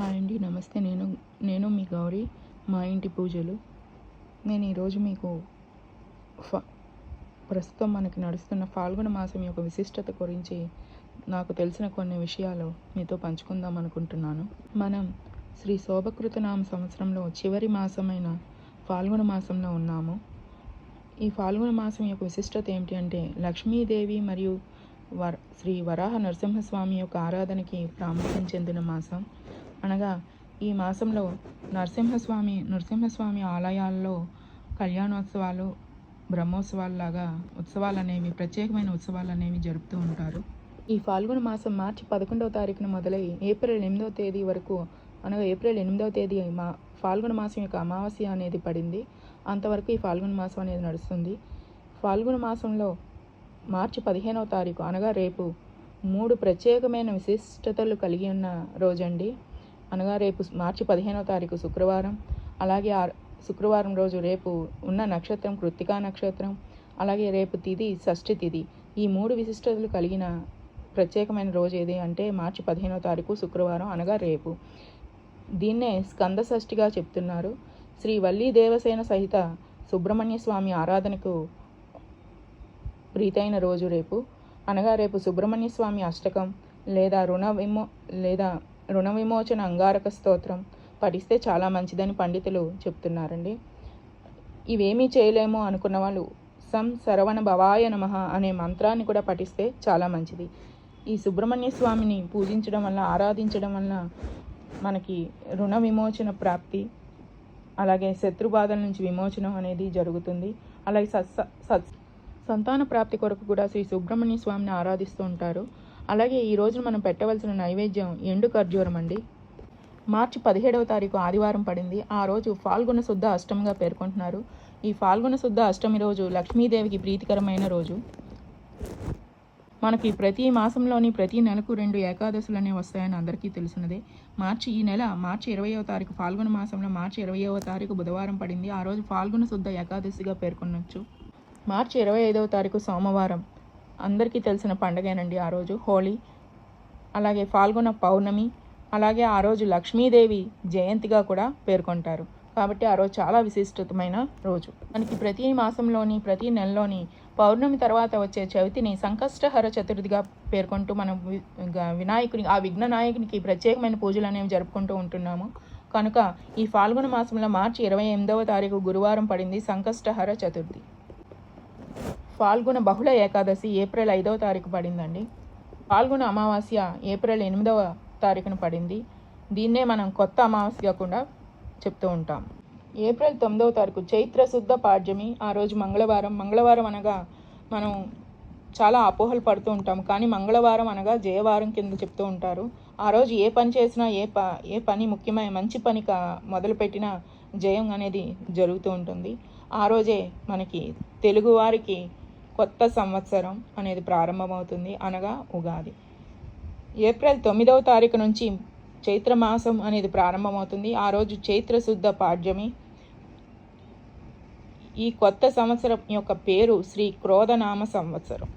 Hi అండి నమస్తే. నేను నేను మీ గౌరీ మా ఇంటి పూజలు. నేను ఈరోజు మీకు ఫ ప్రస్తుతం మనకి నడుస్తున్న ఫాల్గుణ మాసం యొక్క విశిష్టత గురించి నాకు తెలిసిన కొన్ని విషయాలు మీతో పంచుకుందాం అనుకుంటున్నాను. మనం శ్రీ శోభకృతనామ సంవత్సరంలో చివరి మాసమైన ఫాల్గుణ మాసంలో ఉన్నాము. ఈ ఫాల్గుణ మాసం యొక్క విశిష్టత ఏమిటి అంటే లక్ష్మీదేవి మరియు వర శ్రీ వరాహ నరసింహస్వామి యొక్క ఆరాధనకి ప్రాముఖ్యం చెందిన మాసం. అనగా ఈ మాసంలో నరసింహస్వామి నరసింహస్వామి ఆలయాల్లో కళ్యాణోత్సవాలు బ్రహ్మోత్సవాలు లాగా ఉత్సవాలు అనేవి ప్రత్యేకమైన ఉత్సవాలు అనేవి జరుపుతూ ఉంటారు. ఈ ఫాల్గుణ మాసం మార్చి పదకొండవ తారీఖున మొదలై ఏప్రిల్ ఎనిమిదవ తేదీ వరకు అనగా ఏప్రిల్ ఎనిమిదవ తేదీ మా ఫాల్గుణ మాసం యొక్క అమావాస్య అనేది పడింది. అంతవరకు ఈ ఫాల్గుణ మాసం అనేది నడుస్తుంది. ఫాల్గుణ మాసంలో మార్చి పదిహేనవ తారీఖు అనగా రేపు మూడు ప్రత్యేకమైన విశిష్టతలు కలిగి ఉన్న రోజండి. అనగా రేపు మార్చి పదిహేనో తారీఖు శుక్రవారం అలాగే ఆ శుక్రవారం రోజు రేపు ఉన్న నక్షత్రం కృత్తికా నక్షత్రం అలాగే రేపు తిది షష్ఠి తిది. ఈ మూడు విశిష్టతలు కలిగిన ప్రత్యేకమైన రోజు ఏది అంటే మార్చి పదిహేనో తారీఖు శుక్రవారం అనగా రేపు. దీన్నే స్కంద షష్ఠిగా చెప్తున్నారు. శ్రీ వల్లి దేవసేన సహిత సుబ్రహ్మణ్య స్వామి ఆరాధనకు ప్రీతైన రోజు రేపు. అనగా రేపు సుబ్రహ్మణ్య స్వామి అష్టకం లేదా రుణ విమో లేదా రుణ విమోచన అంగారక స్తోత్రం. పఠిస్తే చాలా మంచిదని పండితులు చెప్తున్నారండి. ఇవేమీ చేయలేము అనుకున్న వాళ్ళు సం సరవణ భవాయ నమః అనే మంత్రాన్ని కూడా పఠిస్తే చాలా మంచిది. ఈ సుబ్రహ్మణ్య స్వామిని పూజించడం వల్ల ఆరాధించడం వల్ల మనకి రుణ విమోచన ప్రాప్తి అలాగే శత్రు బాధల నుంచి విమోచనం అనేది జరుగుతుంది. అలాగే సత్స సత్ సంతాన ప్రాప్తి కొరకు కూడా శ్రీ సుబ్రహ్మణ్య స్వామిని ఆరాధిస్తూ ఉంటారు. అలాగే ఈ రోజు మనం పెట్టవలసిన నైవేద్యం ఎండు ఖర్జూరం అండి. మార్చి పదిహేడవ తారీఖు ఆదివారం పడింది. ఆ రోజు ఫాల్గుణ శుద్ధ అష్టమిగా పేర్కొంటున్నారు. ఈ ఫాల్గుణ శుద్ధ అష్టమి రోజు లక్ష్మీదేవికి ప్రీతికరమైన రోజు. మనకి ప్రతి మాసంలోని ప్రతి నెలకు రెండు ఏకాదశులు అనేవి వస్తాయని అందరికీ తెలిసినదే మార్చి ఈ నెల మార్చి ఇరవయవ తారీఖు ఫాల్గుణ మాసంలో మార్చి ఇరవయవ తారీఖు బుధవారం పడింది. ఆ రోజు ఫాల్గుణ శుద్ధ ఏకాదశిగా పేర్కొనవచ్చు మార్చి ఇరవై ఐదవ తారీఖు సోమవారం. అందరికీ తెలిసిన పండగేనండి ఆ రోజు హోలీ. అలాగే ఫాల్గుణ పౌర్ణమి అలాగే ఆ రోజు లక్ష్మీదేవి జయంతిగా కూడా పేర్కొంటారు. కాబట్టి ఆ రోజు చాలా విశిష్టమైన రోజు. మనకి ప్రతి మాసంలోని ప్రతి నెలలోని పౌర్ణమి తర్వాత వచ్చే చవితిని సంకష్టహర చతుర్థిగా పేర్కొంటూ మనం వినాయకుని ఆ విఘ్న నాయకునికి ప్రత్యేకమైన పూజలు అనేవి జరుపుకుంటూ ఉంటున్నాము. కనుక ఈ ఫాల్గుణ మాసంలో మార్చి ఇరవై ఎనిమిదవ తారీఖు గురువారం పడింది సంకష్టహర చతుర్థి. ఫాల్గుణ బహుళ ఏకాదశి ఏప్రిల్ ఐదవ తారీఖు పడిందండి. ఫాల్గుణ అమావాస్య ఏప్రిల్ ఎనిమిదవ తారీఖున పడింది. దీన్నే మనం కొత్త అమావాస్య కూడా చెప్తూ ఉంటాం. ఏప్రిల్ తొమ్మిదవ తారీఖు చైత్ర శుద్ధ పాడ్యమి. ఆ రోజు మంగళవారం. మంగళవారం అనగా మనం చాలా అపోహలు పడుతూ ఉంటాం. కానీ మంగళవారం అనగా జయవారం కింద చెప్తూ ఉంటారు. ఆ రోజు ఏ పని చేసినా ఏ ప ఏ పని ముఖ్యమైన మంచి పని కా మొదలుపెట్టినా జయం అనేది జరుగుతూ ఉంటుంది. ఆ రోజే మనకి తెలుగువారికి కొత్త సంవత్సరం అనేది ప్రారంభమవుతుంది అనగా ఉగాది. ఏప్రిల్ తొమ్మిదవ తారీఖు నుంచి చైత్ర మాసం అనేది ప్రారంభమవుతుంది. ఆ రోజు చైత్ర శుద్ధ పాడ్యమి. ఈ కొత్త సంవత్సరం యొక్క పేరు శ్రీ క్రోధనామ సంవత్సరం.